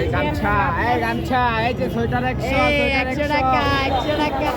ভাই গামছা এই গামছা এই যে সোয়েটার একশো এই সোয়েটার একশো টাকা একশো টাকা।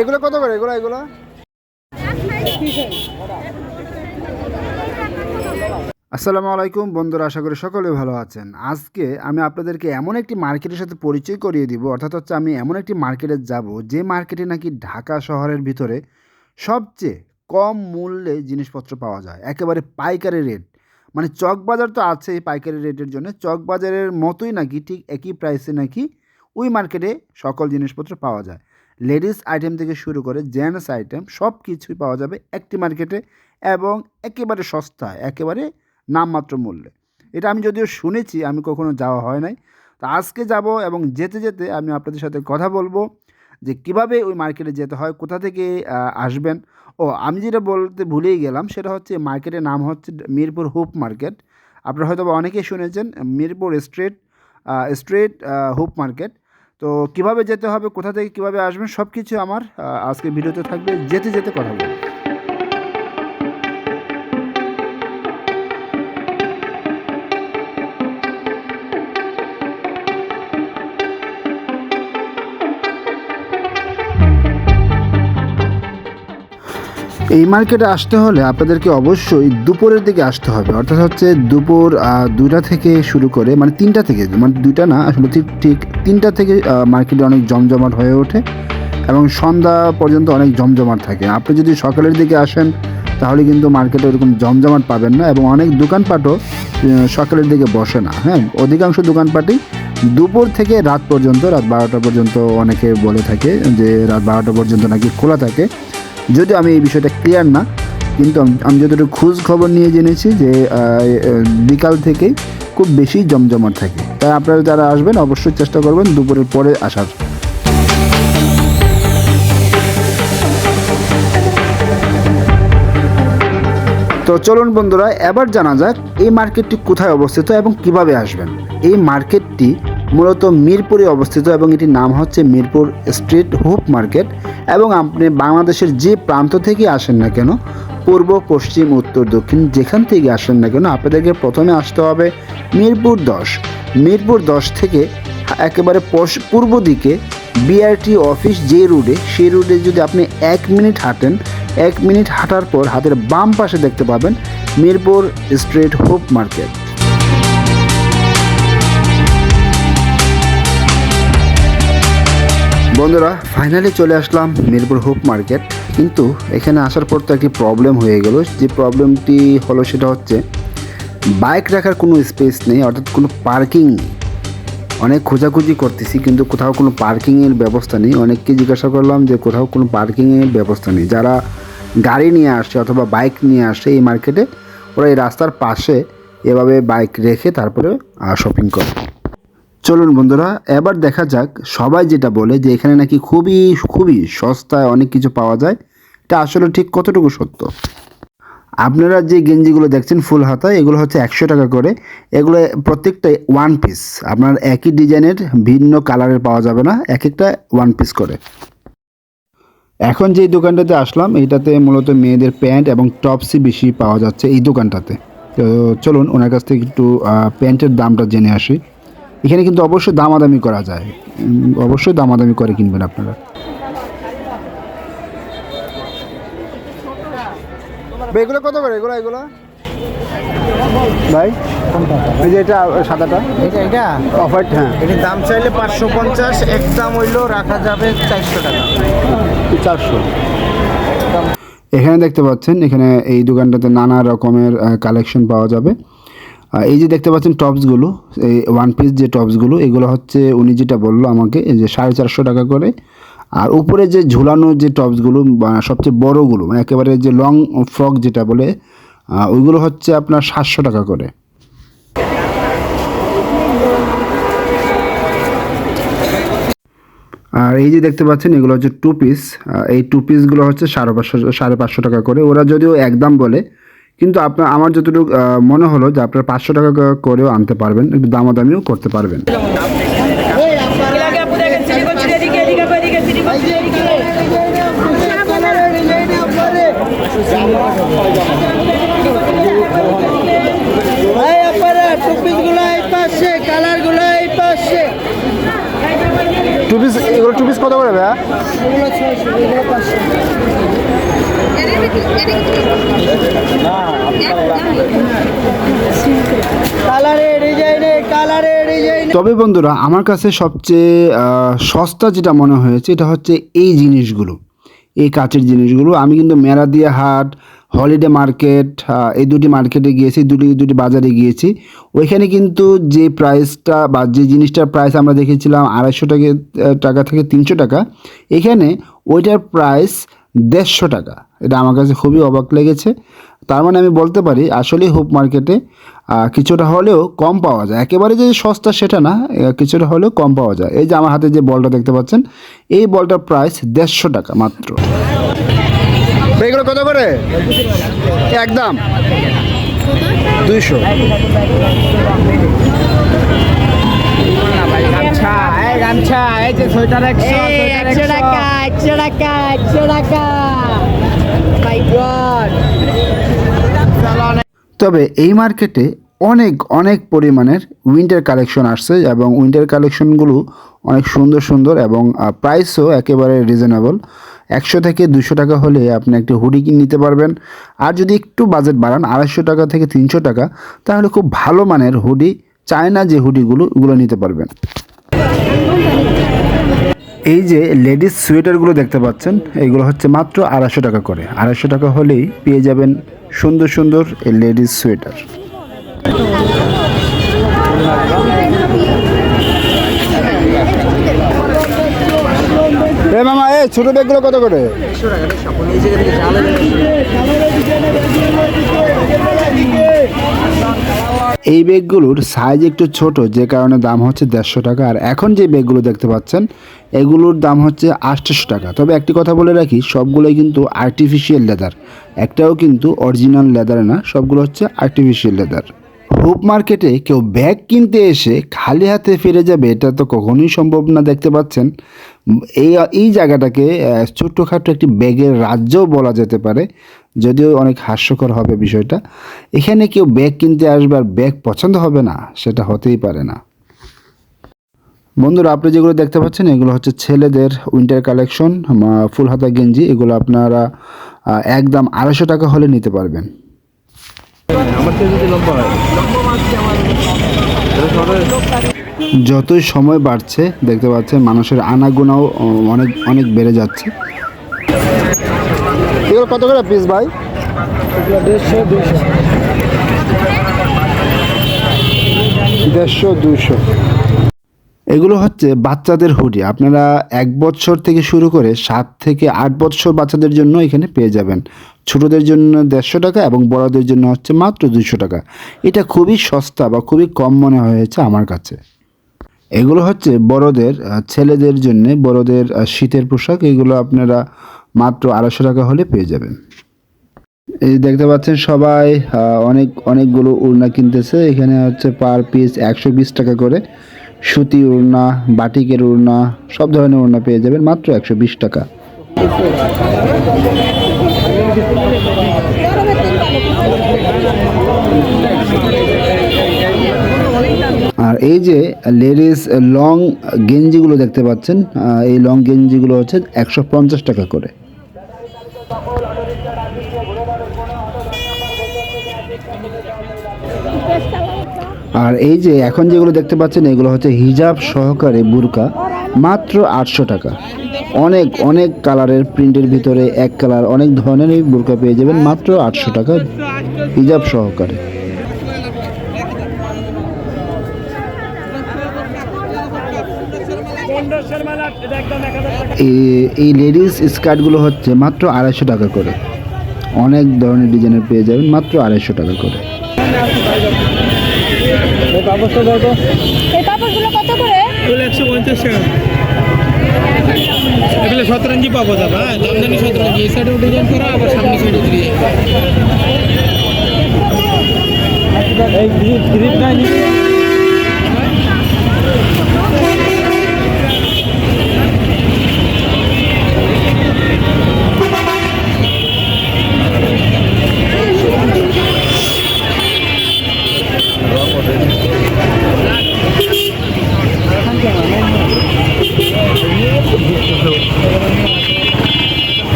এগুলো কত করে? এগুলো এগুলো? আসসালামু আলাইকুম বন্ধুরা আশা করি সকলে ভালো আছেন। আজকে আমি আপনাদেরকে এমন একটি মার্কেটের সাথে পরিচয় করিয়ে দিব অর্থাৎ হচ্ছে আমি এমন একটি মার্কেটে যাব যে মার্কেটে নাকি ঢাকা শহরের ভিতরে সবচেয়ে কম মূল্যে জিনিসপত্র পাওয়া যায় একেবারে পাইকারি রেট। মানে চক বাজার তো আছেই পাইকারি রেটের জন্য, চক বাজারের মতোই নাকি ঠিক একই প্রাইসে নাকি ওই মার্কেটে সকল জিনিসপত্র পাওয়া যায়। লেডিস আইটেম থেকে শুরু করে জেন্টস আইটেম সব কিছুই পাওয়া যাবে একটি মার্কেটে এবং একেবারে সস্তায়, একেবারে নামমাত্র মূল্যে। এটা আমি যদিও শুনেছি, আমি কখনো যাওয়া হয় নাই। তো আজকে যাব এবং যেতে যেতে আমি আপনাদের সাথে কথা বলব। যে কীভাবে ওই মার্কেটে যেতে হয়, কোথা থেকে আসবেন? ও, আমি যেটা বলতে ভুলেই গেলাম, সেটা হচ্ছে মার্কেটের নাম হচ্ছে মিরপুর হুপ মার্কেট। আপনারা হয়তো অনেকেই শুনেছেন, Mirpur street street hope market. তো কীভাবে যেতে হবে, কোথা থেকে কীভাবে আসবেন সব কিছু আমার আজকের ভিডিওতে থাকবে। যেতে যেতে কথা বলব। এই মার্কেটে আসতে হলে আপনাদেরকে অবশ্যই দুপুরের দিকে আসতে হবে। অর্থাৎ হচ্ছে দুপুর দুইটা থেকে শুরু করে মানে তিনটা থেকে মানে দুইটা না, আসলে ঠিক ঠিক তিনটা থেকে মার্কেটে অনেক জমজমাট হয়ে ওঠে এবং সন্ধ্যা পর্যন্ত অনেক জমজমাট থাকে। আপনি যদি সকালের দিকে আসেন, তাহলে কিন্তু মার্কেটে ওরকম জমজমাট পাবেন না এবং অনেক দোকানপাটও সকালের দিকে বসে না। হ্যাঁ অধিকাংশ দোকানপাটই দুপুর থেকে রাত পর্যন্ত, রাত বারোটা পর্যন্ত অনেকে বলে থাকে যে, রাত বারোটা পর্যন্ত নাকি খোলা থাকে। যদিও আমি এই বিষয়টা ক্লিয়ার না, কিন্তু আমি- যতটুকু খোঁজ খবর নিয়ে জেনেছি যে বিকাল থেকেই খুব বেশি জমজমাট থাকে। তাই আপনারা যারা আসবেন, অবশ্যই চেষ্টা করবেন দুপুরের পরে আসার। তো চলুন বন্ধুরা, এবার জানা যাক এই মার্কেটটি কোথায় অবস্থিত এবং কীভাবে আসবেন। এই মার্কেটটি মূলত মিরপুরে অবস্থিত এবং এটির নাম হচ্ছে মিরপুর স্ট্রিট হুপ মার্কেট এবং আপনি বাংলাদেশের যে প্রান্ত থেকে আসেন না কেন, পূর্ব, পশ্চিম, উত্তর, দক্ষিণ, যেখান থেকে আসেন না কেন, আপনাদেরকে প্রথমে আসতে হবে মিরপুর দশ। মিরপুর দশ থেকে একেবারে পূর্ব দিকে বিআরটি অফিস যে রুটে, সেই রুটে যদি আপনি এক মিনিট হাঁটেন, এক মিনিট হাঁটার পর হাতের বাম পাশে দেখতে পাবেন মিরপুর স্ট্রিট হোপ মার্কেট। বন্ধুরা ফাইনালি চলে আসলাম মিরপুর হোপ মার্কেট। কিন্তু এখানে আসার পর তো একটি প্রবলেম হয়ে গেল। যে প্রবলেমটি হলো সেটা হচ্ছে বাইক রাখার কোনো স্পেস নেই, অর্থাৎ কোনো পার্কিং অনেক খোঁজাখুঁজি করতেছি, কিন্তু কোথাও কোনো পার্কিংয়ের ব্যবস্থা নেই। অনেককে জিজ্ঞাসা করলাম যে কোথাও কোনো পার্কিংয়ের ব্যবস্থা নেই। যারা গাড়ি নিয়ে আসছে অথবা বাইক নিয়ে আসে এই মার্কেটে ওরা এই রাস্তার পাশে এভাবে বাইক রেখে তারপরে শপিং করে। চলুন বন্ধুরা, এবার দেখা যাক সবাই যেটা বলে যে এখানে নাকি খুবই খুবই সস্তায় অনেক কিছু পাওয়া যায়। এটা আসলে ঠিক কতটুকু সত্য? আপনারা যে গেঞ্জিগুলো দেখছেন ফুল হাতা এগুলো হচ্ছে একশো টাকা করে। এগুলো প্রত্যেকটাই ওয়ান পিস আপনার একই ডিজাইনের, ভিন্ন কালারের পাওয়া যাবে না এক একটা ওয়ান পিস করে। এখন যে দোকানটাতে আসলাম এইটাতে মূলত মেয়েদের প্যান্ট এবং টপসই বেশি পাওয়া যাচ্ছে এই দোকানটাতে। তো চলুন ওনার কাছ থেকে একটু প্যান্টের দামটা জেনে আসি। এখানে কিন্তু অবশ্যই দামাদামি করা যায়। অবশ্যই দামাদামি করে কিনবেন আপনারা। এগুলো কত করে? এগুলো এগুলো? ভাই? এই যে এটা সাদাটা? এটা এটা? অফার হ্যাঁ। এটির দাম চাইলে পাঁচশো পঞ্চাশ একটা মূল্য রাখা যাবে চারশো টাকা। চারশো। এখানে দেখতে পাচ্ছেন এখানে এই দোকানটাতে নানা রকমের কালেকশন পাওয়া যাবে। এই যে দেখতে পাচ্ছেন টপসগুলো এই ওয়ান পিস যে টপসগুলো এগুলো হচ্ছে উনি যেটা বলল আমাকে যে সাড়ে চারশো টাকা করে। আর উপরে যে ঝুলানো যে টপসগুলো সবচেয়ে বড়গুলো মানে একেবারে যে লং ফ্রক যেটা বলে ওইগুলো হচ্ছে আপনার সাতশো টাকা করে। আর এই যে দেখতে পাচ্ছেন, এগুলো হচ্ছে টু পিস এই টু পিসগুলো হচ্ছে সাড়ে পাঁচশো সাড়ে পাঁচশো টাকা করে। ওরা যদিও একদম বলে কিন্তু আপনার আমার যতটুকু মনে হলো যে আপনার পাঁচশো টাকা করেও আনতে পারবেন একটু দামাদামিও করতে পারবেন। টু পিস এগুলো টু পিস কত করে ভাইয়া? তবে বন্ধুরা, আমার কাছে সবচেয়ে সস্তা যেটা মনে হয়েছে, এটা হচ্ছে এই জিনিসগুলো। এই কাচের জিনিসগুলো। আমি কিন্তু মেরাদিয়া হাট, হলিডে মার্কেট এই দুটি মার্কেটে গিয়েছি, দুটি দুটি বাজারে গিয়েছি। ওইখানে কিন্তু যে প্রাইসটা বা যে জিনিসটার প্রাইস আমরা দেখেছিলাম, আড়াইশো টাকা টাকা থেকে তিনশো টাকা, এখানে ওইটার প্রাইস দেড়শো টাকা। এটা আমার কাছে খুবই অবাক লেগেছে। তার মানে আমি বলতে পারি আসলে হুপ মার্কেটে কিছুটা হলেও কম পাওয়া যায়। একেবারে যে সস্তা সেটা না কিছুটা হলেও কম পাওয়া যায়। এই যে আমার হাতে যে বলটা দেখতে পাচ্ছেন, এই বলটার প্রাইস দেড়শো টাকা মাত্র। এগুলো কত করে? একদম। দুইশো। গামছা এই যে সোয়েটার একশো একশো টাকা একশো টাকা একশো টাকা মাই গড তবে এই মার্কেটে অনেক অনেক পরিমাণের উইন্টার কালেকশন আসছে এবং উইন্টার কালেকশনগুলো অনেক সুন্দর সুন্দর এবং প্রাইসও একেবারে রিজনেবল একশো থেকে দুশো টাকা হলে আপনি একটি হুডি কিনে নিতে পারবেন। আর যদি একটু বাজেট বাড়ান আড়াইশো টাকা থেকে তিনশো টাকা তাহলে খুব ভালো মানের হুডি চায়না যে হুডিগুলো ওগুলো নিতে পারবেন। এই যে লেডিস সোয়েটারগুলো দেখতে পাচ্ছেন এইগুলো হচ্ছে মাত্র আড়াইশো টাকা করে। আড়াইশো টাকা হলেই পেয়ে যাবেন সুন্দর সুন্দর এই লেডিস সোয়েটার। এ মামা, এই ছোট ব্যাগগুলো কত করে? এই ব্যাগগুলোর সাইজ একটু ছোট, যে কারণে দাম হচ্ছে দেড়শো টাকা। আর এখন যে ব্যাগগুলো দেখতে পাচ্ছেন, এগুলোর দাম হচ্ছে আটশোশো টাকা। তবে একটি কথা বলে রাখি, সবগুলোই কিন্তু আর্টিফিশিয়াল লেদার একটাও কিন্তু অরিজিনাল লেদার না, সবগুলো হচ্ছে আর্টিফিশিয়াল লেদার হুপ মার্কেটে কেউ ব্যাগ কিনতে এসে খালি হাতে ফিরে যাবে, এটা তো কখনোই সম্ভব না, দেখতে পাচ্ছেন। এই এই জায়গাটাকে ছোট্টখাটো একটি ব্যাগের রাজ্যও বলা যেতে পারে, যদিও অনেক হাস্যকর হবে বিষয়টা। এখানে কেউ ব্যাগ কিনতে আসবে আর ব্যাগ পছন্দ হবে না, সেটা হতেই পারে না। বন্ধুরা, আপনি যেগুলো দেখতে পাচ্ছেন, এগুলো হচ্ছে ছেলেদের উইন্টার কালেকশন ফুল হাতা গেঞ্জি, এগুলো আপনারা একদম আড়াইশো টাকা হলে নিতে পারবেন। যতই সময় বাড়ছে, দেখতে পাচ্ছেন মানুষের আনাগোনাও অনেক অনেক বেড়ে যাচ্ছে। কত করে পিস ভাই? দেড়শো দুশো দেড়শো দুশো এগুলো হচ্ছে বাচ্চাদের হুডি আপনারা এক বছর থেকে শুরু করে সাত থেকে আট বছর বাচ্চাদের জন্য এখানে পেয়ে যাবেন। ছোটদের জন্য দেড়শো টাকা এবং বড়দের জন্য হচ্ছে মাত্র দুশো টাকা। এটা খুবই সস্তা বা খুবই কম মনে হয়েছে আমার কাছে। এগুলো হচ্ছে বড়দের ছেলেদের জন্য বড়দের শীতের পোশাক। এগুলো আপনারা মাত্র আড়াইশো টাকা হলে পেয়ে যাবেন। এই দেখতে পাচ্ছেন সবাই অনেক, অনেকগুলো উড়না কিনতেছে। এখানে হচ্ছে পার পিস একশো বিশ টাকা করে। সুতি উড়না বাটিকের উড়না সব ধরনের উড়না পেয়ে যাবেন মাত্র একশো বিশ টাকা। আর এই যে লেডিস লং গেঞ্জিগুলো দেখতে পাচ্ছেন এই লং গেঞ্জিগুলো হচ্ছে একশো পঞ্চাশ টাকা করে। আর এই যে এখন যেগুলো দেখতে পাচ্ছেন, এগুলো হচ্ছে হিজাব সহকারে বুরকা, মাত্র আটশো টাকা। অনেক অনেক কালারের প্রিন্টের ভিতরে এক কালার, অনেক ধরনেরই বুরকা পেয়ে যাবেন, মাত্র আটশো টাকা হিজাব সহকারে। এই- লেডিস স্কার্টগুলো হচ্ছে মাত্র আড়াইশো টাকা করে। অনেক ধরনের ডিজাইনের পেয়ে যাবেন, মাত্র আড়াইশো টাকা করে। কাগজটা কত এই কাপড়গুলো কত করে? এগুলো একশো পঞ্চাশ টাকা। এগুলো শতরঞ্জি পাবো দাদা জামদানি শতরঞ্জি এই সাইডে ডিজাইন করা আবার সামনে সাইডে ডিজাইন এই গ্রিপ গ্রিপ নাই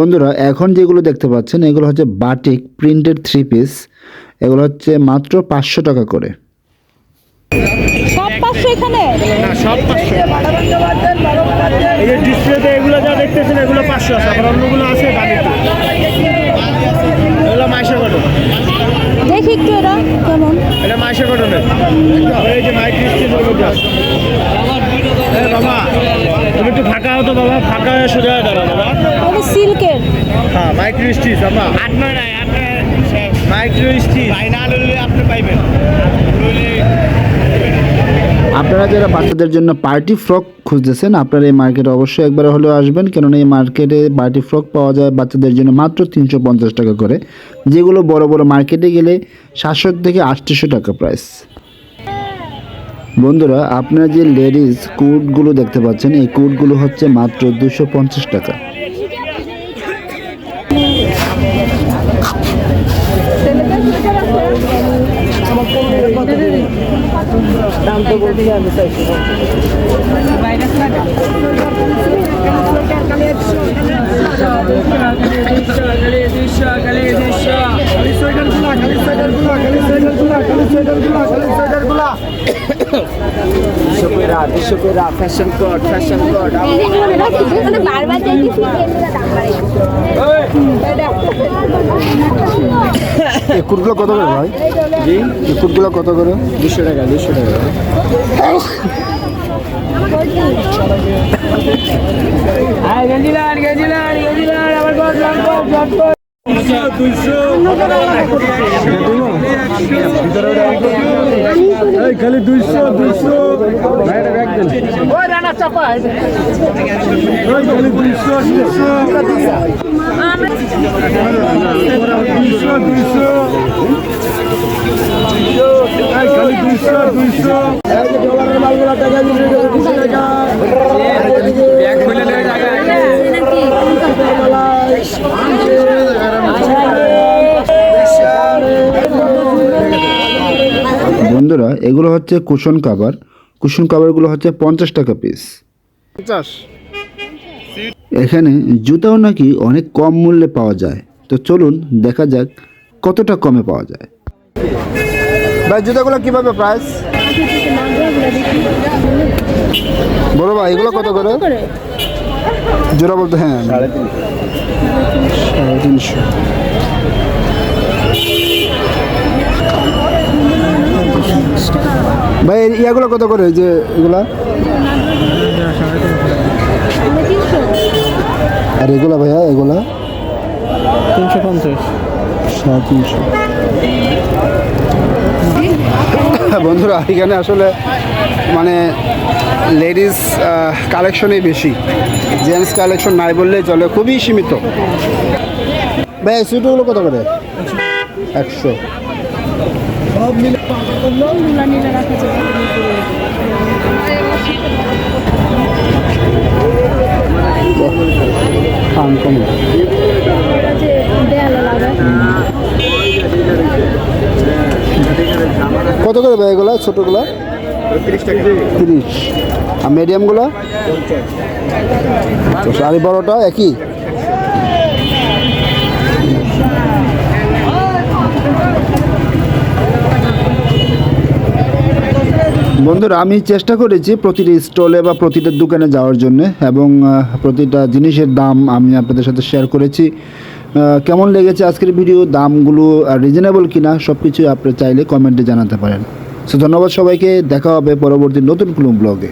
বন্ধুরা এখন যেগুলো দেখতে পাচ্ছেন এগুলো হচ্ছে বাটিক প্রিন্টেড থ্রি পিস এগুলো হচ্ছে মাত্র পাঁচশো টাকা করে। সব পাঁচশো এখানে? না সব পাঁচশো। এই যে ডিসপ্লেতে এগুলো যা দেখতেছেন এগুলো পাঁচশো আছে। আবার অন্যগুলো আছে দামিতে এগুলো মাইশা দেখি একটু এরা কেমন? এটা মাসের কটনের এই যে মাইক বাবা তুমি একটু ফাঁকা হতো বাবা ফাঁকা হয়ে সোজা হয়ে দাঁড়া বাবা। এটা সিল্কের। হ্যাঁ মাইক্রো স্টিচ বাবা। আট নয় নয় আট মাইক্রো স্টিচ ফাইনাল হলে আপনি পাইবেন আপনারা যারা বাচ্চাদের জন্য পার্টি ফ্রক খুঁজতেছেন, আপনারা এই মার্কেটে অবশ্যই একবার হলেও আসবেন। কেননা এই মার্কেটে পার্টি ফ্রক পাওয়া যায় বাচ্চাদের জন্য মাত্র তিনশো পঞ্চাশ টাকা করে। যেগুলো বড় বড় মার্কেটে গেলে সাতশো থেকে আটশোশো টাকা প্রাইস বন্ধুরা, আপনারা যে লেডিস কুটগুলো দেখতে পাচ্ছেন, এই কুটগুলো হচ্ছে মাত্র দুশো পঞ্চাশ টাকা। বারবার দেখি দাম বাড়ে। এই! কোটগুলো কত করে ভাই? জি? এই কোটগুলো কত করে? দুশো টাকা দুশো টাকা। খালি দুইশো দুইশো খালি দুইশো দুইশো দুইশো দুইশো খালি দুইশো দুইশো বন্ধুরা এগুলো হচ্ছে কুশন কাভার কুশন কাভারগুলো হচ্ছে পঞ্চাশ টাকা পিস এখানে জুতাও নাকি অনেক কম মূল্যে পাওয়া যায়। তো চলুন দেখা যাক কতটা কমে পাওয়া যায়। ভাই জুতাগুলো কীভাবে প্রাইস বড় ভাই এগুলো কত করে? জোড়া বলতে হ্যাঁ। সাড়ে তিনশো ভাই ইয়াগুলো কত করে যে এগুলা? আর এগুলা ভাইয়া এগুলা? তিনশো পঞ্চাশ। সাড়ে তিনশো। বন্ধুরা এখানে আসলে মানে লেডিস কালেকশনই বেশি। জেন্টস কালেকশন নাই বললেই চলে খুবই সীমিত। ভাই সুইটগুলো কত করে? একশো। কত করে ভাই এগুলো, ছোটোগুলো? তিরিশ। আর মিডিয়ামগুলো আর এই বড়োটা একই? বন্ধুরা, আমি চেষ্টা করেছি প্রতিটি স্টলে বা প্রতিটা দোকানে যাওয়ার জন্য এবং প্রতিটা জিনিসের দাম আমি আপনাদের সাথে শেয়ার করেছি। কেমন লেগেছে আজকের ভিডিও দামগুলো রিজনেবল কিনা? সব কিছু আপনি চাইলে কমেন্টে জানাতে পারেন। সো ধন্যবাদ সবাইকে। দেখা হবে পরবর্তী নতুন কোনো ব্লগে